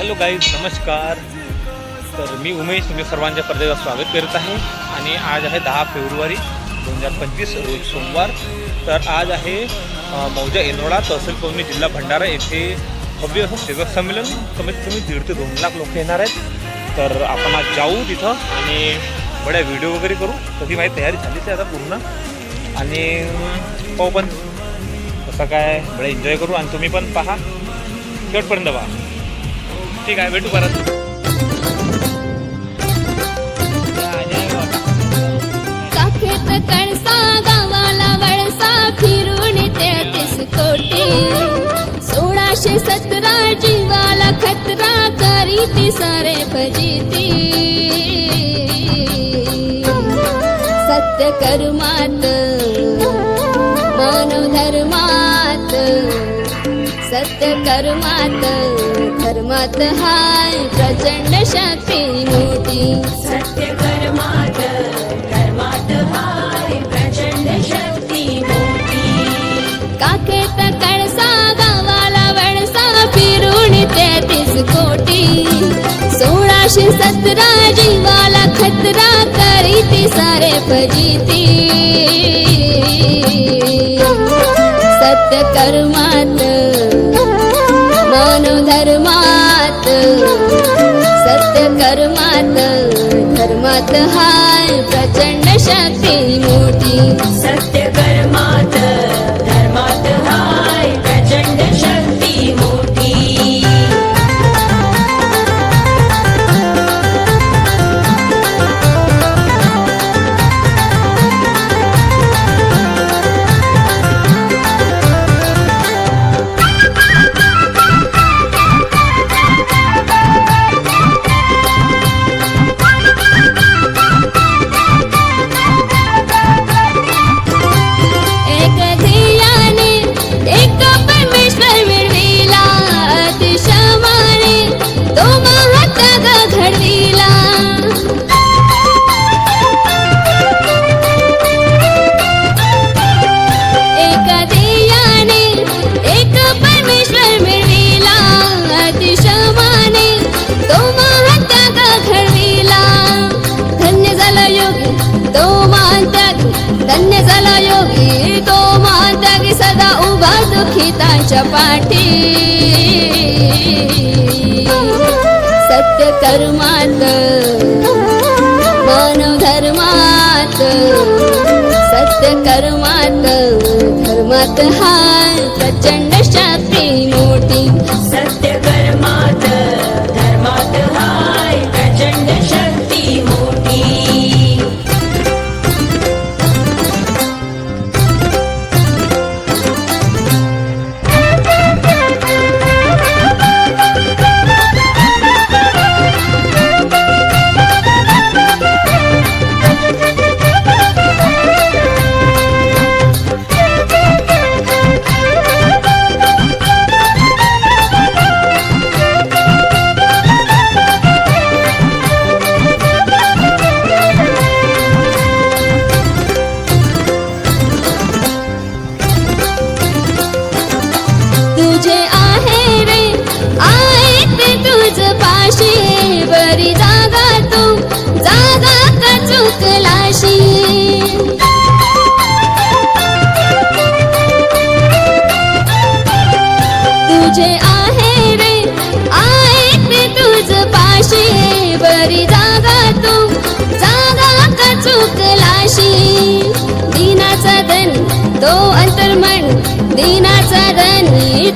Hello guys नमस्कार. तर मी उमेश तुम्ही सर्वांच्या परदेला स्वागत करत आहे. आणि आज आहे दहा फेब्रुवारी दोन हजार पंचवीस रोज सोमवार. तर आज आहे मौजा एनोडा तहसील कवनी जिल्हा भंडारा येथे भव्य असं सेवक संमेलन. कमीत कमी दीड ते दोन लाख लोक येणार आहेत. तर आपण आज जाऊ तिथं आणि बड्या व्हिडिओ वगैरे करू. तशी माझी तयारी झालीच आहे आता पूर्ण. आणि पाहू पण कसं काय बडे एन्जॉय करू. आणि तुम्ही पण पहा. शेवटपर्यंत पहा. ठीक आहे भेटू परत. काखेत कणसा गावाला वळसा फिरून तेहतीस कोटी. सोळाशे सतरा जीवाला खतरा करी ती सारे फजिती. सत्य कर्मात मानव धर्मात सत्य कर्मात हाय शक्ती सत्य कर्मात कर्मात हाय प्रचंड शक्ती मोठी काखेत कळसा गावाला वळसा फिरून तेहतीस कोटी। सोळाशे सतरा जीवाला खतरा करी ती सारे फजिती। सत्य कर्मात मानव धर्म सत्यमात्मा प्रचण्ड शक्ति मूर्ति सत्यकर्मात् दुखिताच्या पाठी. सत्य कर्मात मानव धर्मात सत्य कर्मात धर्मात हा तुझे आहे रे आहे ते तुझ पाशी. बरी जागा तू जागा का चुकलाशी. दिनाचा धन तो अंतर्मन. दिनाचा धन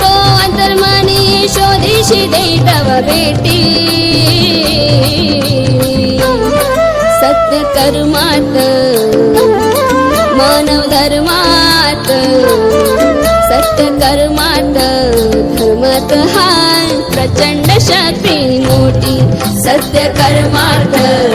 तो अंतर्मनी. शोधीशी देतव भेटी. सत्यकर्मात् सत्यमा मनव धर्म सत्यमा प्रचण्डशाी मोटी सत्यकर्मात्।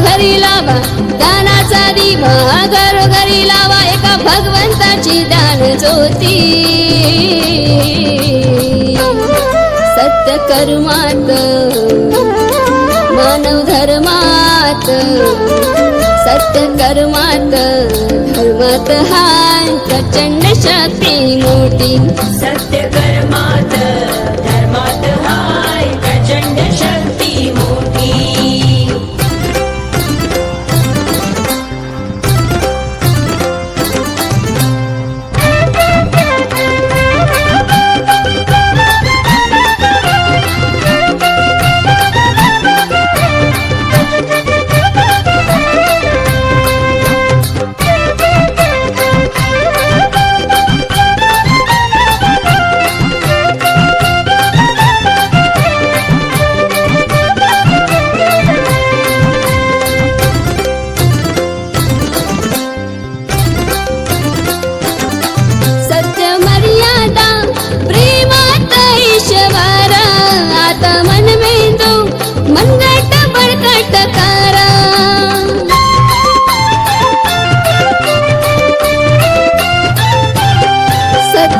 घरोघरी लावा दानाचा दिवा. घरोघरी लावा एका भगवंताची दान ज्योती. सत्य कर्मात मानव धर्मात सत्य कर्मात धर्मात हा प्रचंड शक्ती मोठी सत्य कर्मात धर्मात हाय प्रचंड शक्ती मोठी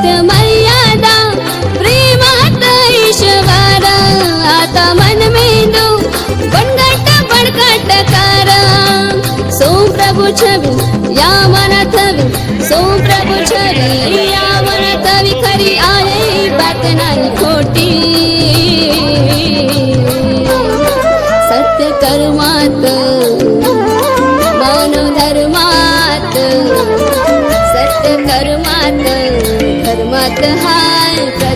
सत्य मर्यादा प्रेमात ईश्वर आता मन मेंदू बनगट बळकट करा. सोम प्रभू छवी या मनात हवी सोम प्रभू छवी या मनात खरी आहे बात नाही खोटी. सत्य कर्मात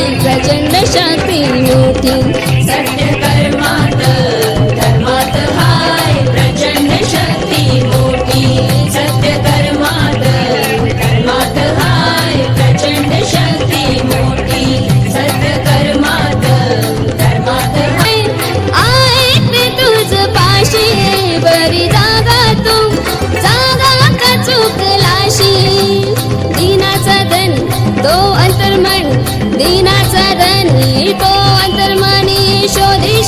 हाय प्रचंड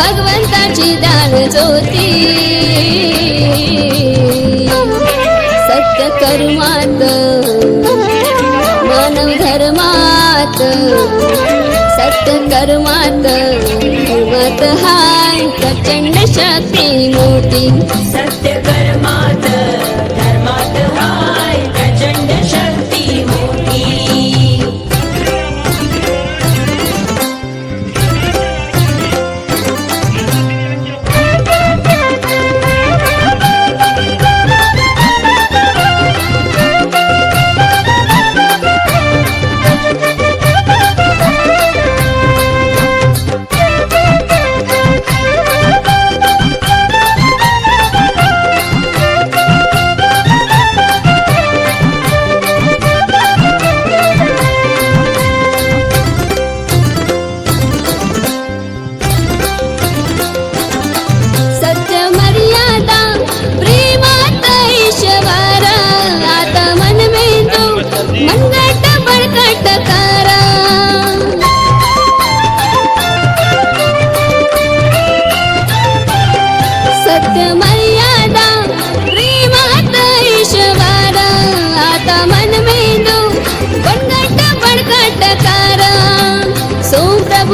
भगवंताची दान ज्योती. सत्य कर्मात मानव धर्मात सत्य कर्मात धर्मात हाय. प्रचंड शक्ती मोठी. सत्य कर्मात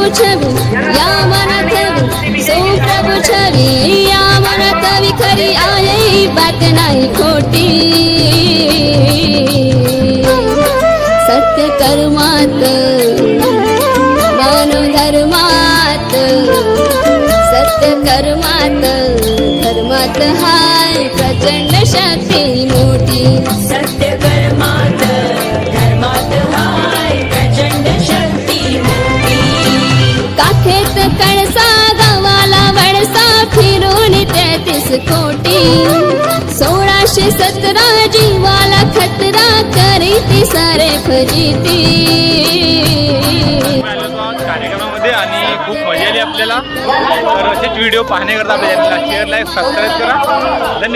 सुप्रभु छवी या मनात हवी सुप्रभु छवी या मनात हवी खरी आहे बात नाही खोटी। सत्य कर्मात धर्मात सत्य कर्मात धर्मात हाय प्रचंड शक्ती मोठी। काखेत कळसा गावाला वळसा फिरून तेहतीस कोटी. सोळाशे सतरा जीवाला खतरा करीती सारे फजिती. कार्यक्रमामध्ये आणि खूप मजा आली आपल्याला. तर असेच व्हिडिओ पाहण्याकरता आपल्या चॅनलला शेअर लाईक सबस्क्राईब करा. धन्यवाद.